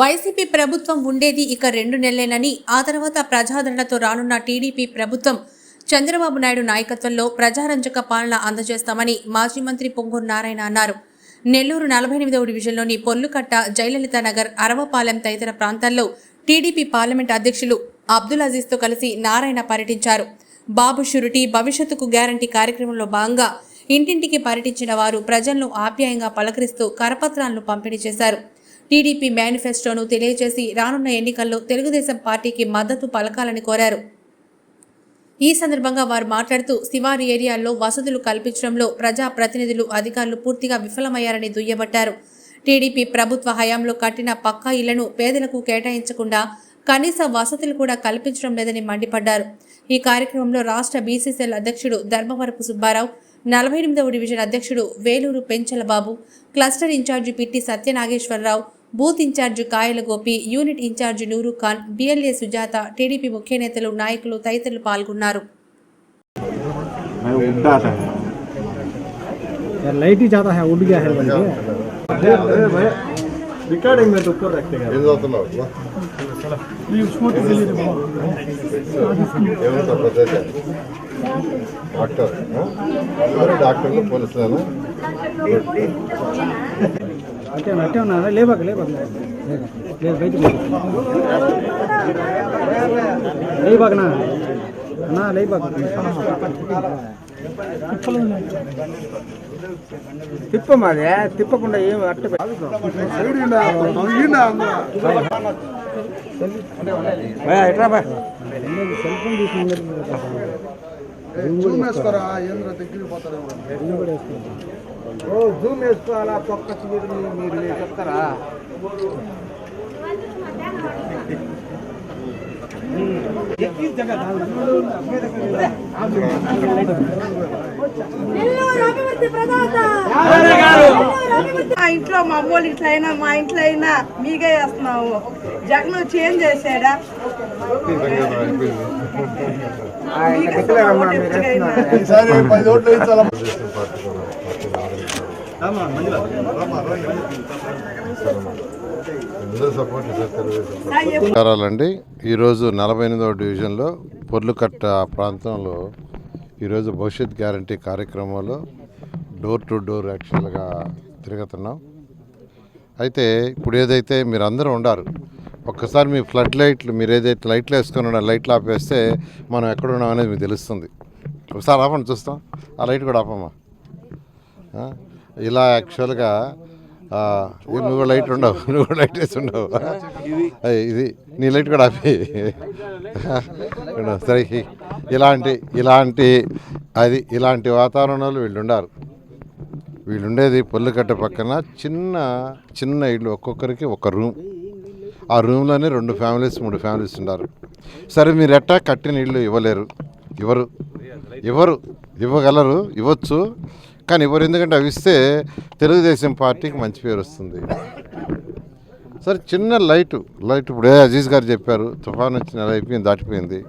YCP ప్రభుత్వం ఉండేది ఇక రెండు నెలలేనని ఆ తర్వాత ప్రజాదరణతో రానున్న టీడీపీ ప్రభుత్వం చంద్రబాబు నాయుడు నాయకత్వంలో ప్రజారంజక పాలన అందజేస్తామని మాజీ మంత్రి పొంగూరు నారాయణ అన్నారు. నెల్లూరు నలభై ఎనిమిదవ డివిజన్లోని పొల్లుకట్ట జయలలిత నగర్ అరవపాలెం తదితర ప్రాంతాల్లో టీడీపీ పార్లమెంట్ అధ్యక్షులు అబ్దుల్ అజీజ్తో కలిసి నారాయణ పర్యటించారు. బాబు షురిటీ భవిష్యత్తుకు గ్యారంటీ కార్యక్రమంలో భాగంగా ఇంటింటికి పర్యటించిన వారు ప్రజలను ఆప్యాయంగా పలకరిస్తూ కరపత్రాలను పంపిణీ చేశారు. టీడీపీ మేనిఫెస్టోను తెలియజేసి రానున్న ఎన్నికల్లో తెలుగుదేశం పార్టీకి మద్దతు పలకాలని కోరారు. ఈ సందర్భంగా వారు మాట్లాడుతూ శివారు ఏరియాల్లో వసతులు కల్పించడంలో ప్రజా ప్రతినిధులు అధికారులు పూర్తిగా విఫలమయ్యారని దుయ్యబట్టారు. టీడీపీ ప్రభుత్వ హయాంలో కట్టిన పక్కా ఇళ్ళను పేదలకు కేటాయించకుండా కనీస వసతులు కూడా కల్పించడం లేదని మండిపడ్డారు. ఈ కార్యక్రమంలో రాష్ట్ర బీసీసీఎల్ అధ్యక్షుడు ధర్మవరపు సుబ్బారావు నలభై ఎనిమిదవ డివిజన్ అధ్యక్షుడు Veluru Penchalababu cluster in-charge Pitti Satyanageswararao booth incharge Kayala Gopi unit incharge నూరు ఖాన్ బిఎల్ఏ సుజాత టీడీపీ ముఖ్య నేతలు నాయకులు తదితరులు పాల్గొన్నారు मैं उड़ता था यार लाइट ही ज्यादा है उड़ गया है बल्कि अरे अरे भाई रिकॉर्डिंग में तो ऊपर रखते हैं ఏం చదువుతున్నావు ఏమవుతావు పెద్ద డాక్టర్ ఆ? ఎవరు డాక్టర్లు పోలీసులేనా అట్టే అట్టే ఉన్నా లేబాక లేబాక లేదు బయట లేబాకనా అన్నా లేబాక తిప్పమాది తిప్పకుండా ఏం అట్ట ఎట్రా బా సెల్ ఫోన్ తీసుకుని ఓ జూమ్ వేసుకోవాలా పక్క మీరు మీరు చెప్తారా మా ఇంట్లో మా అమ్మోళ్ళ ఇంట్లో అయినా మా ఇంట్లో అయినా మీకే వేస్తున్నాము జగన్ చేంజ్ చేశాడా? ఈరోజు నలభై ఎనిమిదవ డివిజన్లో పొర్లుకట్ట ప్రాంతంలో ఈరోజు భవిష్యత్ గ్యారంటీ కార్యక్రమంలో డోర్ టు డోర్ యాక్చువల్గా తిరుగుతున్నాం. అయితే ఇప్పుడు ఏదైతే మీరు అందరూ ఉండారు ఒక్కసారి మీ ఫ్లడ్ లైట్లు మీరు ఏదైతే లైట్లు వేసుకొని ఉన్న లైట్లు ఆపేస్తే మనం ఎక్కడ ఉన్నాం అనేది మీకు తెలుస్తుంది. ఒకసారి ఆపండి చూస్తాం. ఆ లైట్ కూడా ఆపమ్మా? ఇలా యాక్చువల్గా నువ్వు లైట్ ఉండవు నువ్వు లైట్ వేసి ఉండవు. ఇది నీ లైట్ కూడా ఆపి. సరే ఇలాంటి ఇలాంటి అది ఇలాంటి వాతావరణంలో వీళ్ళు ఉండారు వీళ్ళు ఉండేది పొల్లుకట్ట పక్కన చిన్న చిన్న ఇల్లు ఒక్కొక్కరికి ఒక రూమ్. ఆ రూమ్లోనే రెండు ఫ్యామిలీస్ మూడు ఫ్యామిలీస్ ఉన్నారు సరే మీరు ఎట్టా కట్టిన ఇల్లు ఇవ్వలేరు. ఇవ్వరు. ఇవ్వరు. ఇవ్వగలరు. ఇవ్వచ్చు. కానీ ఇవ్వరు. ఎందుకంటే అవి ఇస్తే తెలుగుదేశం పార్టీకి మంచి పేరు వస్తుంది. సరే చిన్న లైటు లైట్. ఇప్పుడు అజీజ్ గారు చెప్పారు తుఫాన్ వచ్చి నెల అయిపోయింది దాటిపోయింది.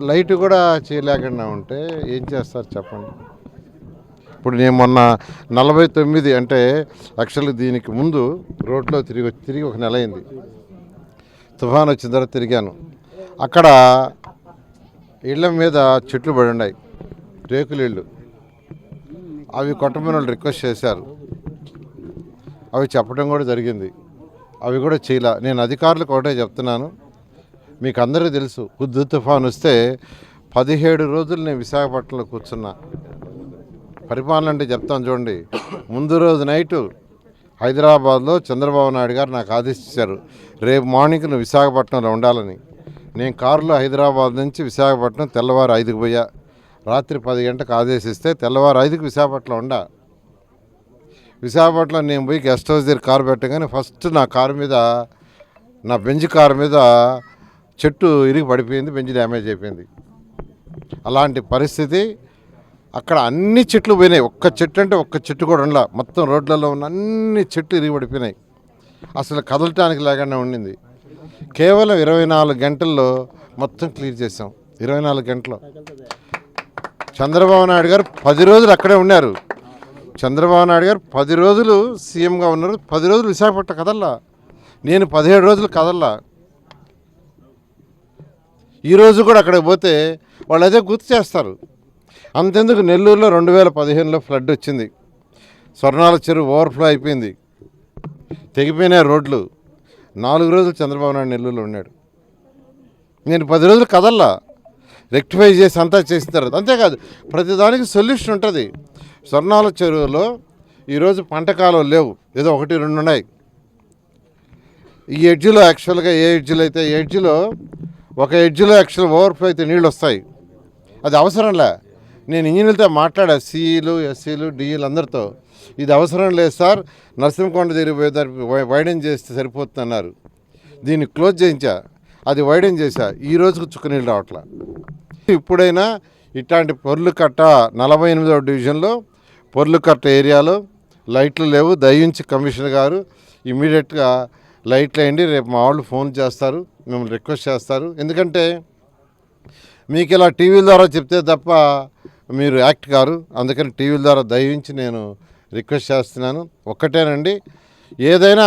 లైట్ కూడా చేయలేకుండా ఉంటే ఏం చేస్తారు చెప్పండి? ఇప్పుడు నేను మొన్న నలభై తొమ్మిది అంటే యాక్చువల్లీ దీనికి ముందు రోడ్లో తిరిగి తిరిగి ఒక నెల అయింది. తుఫాన్ వచ్చిన తర్వాత తిరిగాను. అక్కడ ఇళ్ళ మీద చెట్లు పడి ఉన్నాయి. రేకులు ఇళ్ళు. అవి కొట్టమని వాళ్ళు రిక్వెస్ట్ చేశారు. అవి చెప్పడం కూడా జరిగింది. అవి కూడా చేయలే. నేను అధికారులకు ఒకటే చెప్తున్నాను. మీకు అందరికీ తెలుసు. హుద్దు తుఫాన్ వస్తే పదిహేడు రోజులు నేను విశాఖపట్నంలో కూర్చున్నా. పరిపాలన అంటే చెప్తాను చూడండి. ముందు రోజు నైటు హైదరాబాద్లో చంద్రబాబు నాయుడు గారు నాకు ఆదేశించారు. రేపు మార్నింగ్ నువ్వు విశాఖపట్నంలో ఉండాలని. నేను కారులో హైదరాబాద్ నుంచి విశాఖపట్నం తెల్లవారు ఐదుకు పోయా. రాత్రి పది గంటలకు ఆదేశిస్తే తెల్లవారు ఐదుకు విశాఖపట్నం ఉండా. విశాఖపట్నం నేను పోయి గెస్ట్ హౌస్ దగ్గర కారు పెట్టగానే ఫస్ట్ నా కారు మీద నా బెంజ్ కారు మీద చెట్టు ఇరిగి పడిపోయింది బెంజ్ డ్యామేజ్ అయిపోయింది. అలాంటి పరిస్థితి అక్కడ అన్ని చెట్లు పోయినాయి. ఒక్క చెట్టు అంటే ఒక్క చెట్టు కూడా ఉండలా. మొత్తం రోడ్లలో ఉన్న అన్ని చెట్లు ఇరిగి పడిపోయినాయి. అసలు కదలటానికి లేకుండా ఉండింది. కేవలం ఇరవై నాలుగు గంటల్లో మొత్తం క్లియర్ చేసాం ఇరవై నాలుగు గంటలు చంద్రబాబు నాయుడు గారు పది రోజులు అక్కడే ఉన్నారు. చంద్రబాబు నాయుడు గారు పది రోజులు సీఎంగా ఉన్నారు. పది రోజులు విశాఖపట్నం కదల్లా. నేను పదిహేడు రోజులు కదల్లా. ఈరోజు కూడా అక్కడికి పోతే వాళ్ళు అదే గుర్తు చేస్తారు. అంతెందుకు నెల్లూరులో రెండు వేల పదిహేనులో ఫ్లడ్ వచ్చింది. స్వర్ణాల చెరువు ఓవర్ఫ్లో అయిపోయింది. తెగిపోయినాయి రోడ్లు. నాలుగు రోజులు చంద్రబాబు నాయుడు నెల్లూరులో ఉన్నాడు. నేను పది రోజులు కదల్లా. రెక్టిఫై చేసి అంతా చేసిన తర్వాత అంతేకాదు ప్రతిదానికి సొల్యూషన్ ఉంటుంది. స్వర్ణాల చెరువులో ఈరోజు పంట కాలం లేవు. ఏదో ఒకటి రెండు ఉన్నాయి. ఈ ఎడ్జిలో యాక్చువల్గా ఏ ఎడ్జిలో అయితే ఏ ఒక ఎడ్జ్లో యాక్చువల్ ఓవర్ఫ్లో అయితే నీళ్ళు వస్తాయి అది అవసరంలే. నేను ఇంజనీర్లతో మాట్లాడా సిఈలు ఎస్సీలు డిఈలు అందరితో ఇది అవసరం లేదు సార్ నరసింహకొండ దగ్గర పోయేదానికి వైడెన్ చేస్తే సరిపోతుంది అన్నారు దీన్ని క్లోజ్ చేయించా. అది వైడెన్ చేశా ఈ రోజుకు చుక్క నీళ్ళు రావట్లా. ఇప్పుడైనా ఇట్లాంటి పొర్లు కట్ట నలభై ఎనిమిదవ డివిజన్లో పొర్లు కట్ట ఏరియాలో లైట్లు లేవు. దయించి కమిషనర్ గారు ఇమీడియట్గా లైట్లు వేయండి. రేపు మా వాళ్ళు ఫోన్ చేస్తారు. మిమ్మల్ని రిక్వెస్ట్ చేస్తారు. ఎందుకంటే మీకు ఇలా టీవీల ద్వారా చెప్తే తప్ప మీరు యాక్ట్ కారు. అందుకని టీవీల ద్వారా దయించి నేను రిక్వెస్ట్ చేస్తున్నాను. ఒక్కటేనండి ఏదైనా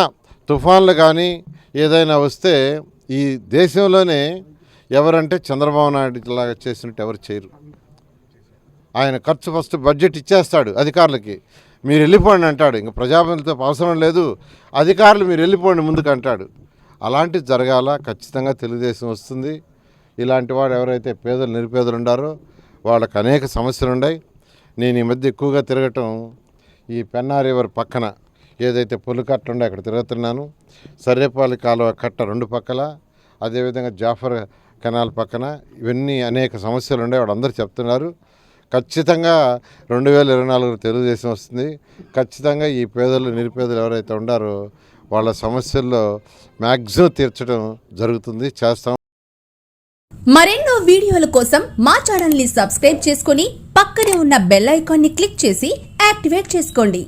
తుఫాన్లు కానీ ఏదైనా వస్తే ఈ దేశంలోనే ఎవరంటే చంద్రబాబు నాయుడు లాగా చేసినట్టు ఎవరు చేయరు. ఆయన ఖర్చు ఫస్ట్ బడ్జెట్ ఇచ్చేస్తాడు అధికారులకి. మీరు వెళ్ళిపోండి అంటాడు. ఇంకా ప్రజాప్రతినిధులతో అవసరం లేదు. అధికారులు మీరు వెళ్ళిపోండి ముందుకు అంటాడు. అలాంటిది జరగాల ఖచ్చితంగా తెలుగుదేశం వస్తుంది. ఇలాంటి వాడు ఎవరైతే పేదలు నిరుపేదలు ఉండారో వాళ్ళకు అనేక సమస్యలు ఉన్నాయి నేను ఈ మధ్య ఎక్కువగా తిరగటం ఈ పెన్నా రివర్ పక్కన ఏదైతే పులికట్ట ఉందో అక్కడ తిరుగుతున్నాను. సర్రేపాలి కాలువ కట్ట రెండు పక్కల అదేవిధంగా జాఫర్ కెనాల్ పక్కన ఇవన్నీ అనేక సమస్యలు ఉన్నాయి వాళ్ళందరూ చెప్తున్నారు. ఖచ్చితంగా రెండు వేల ఇరవై నాలుగు తెలుగుదేశం వస్తుంది. ఖచ్చితంగా ఈ పేదలు నిరుపేదలు ఎవరైతే ఉండారో వాళ్ళ సమస్యల్లో మ్యాక్సిమం తీర్చడం జరుగుతుంది. చేస్తాం. మరెన్నో వీడియోల కోసం మా ఛానల్ని సబ్స్క్రైబ్ చేసుకుని పక్కనే ఉన్న బెల్ ఐకాన్ని క్లిక్ చేసి యాక్టివేట్ చేసుకోండి.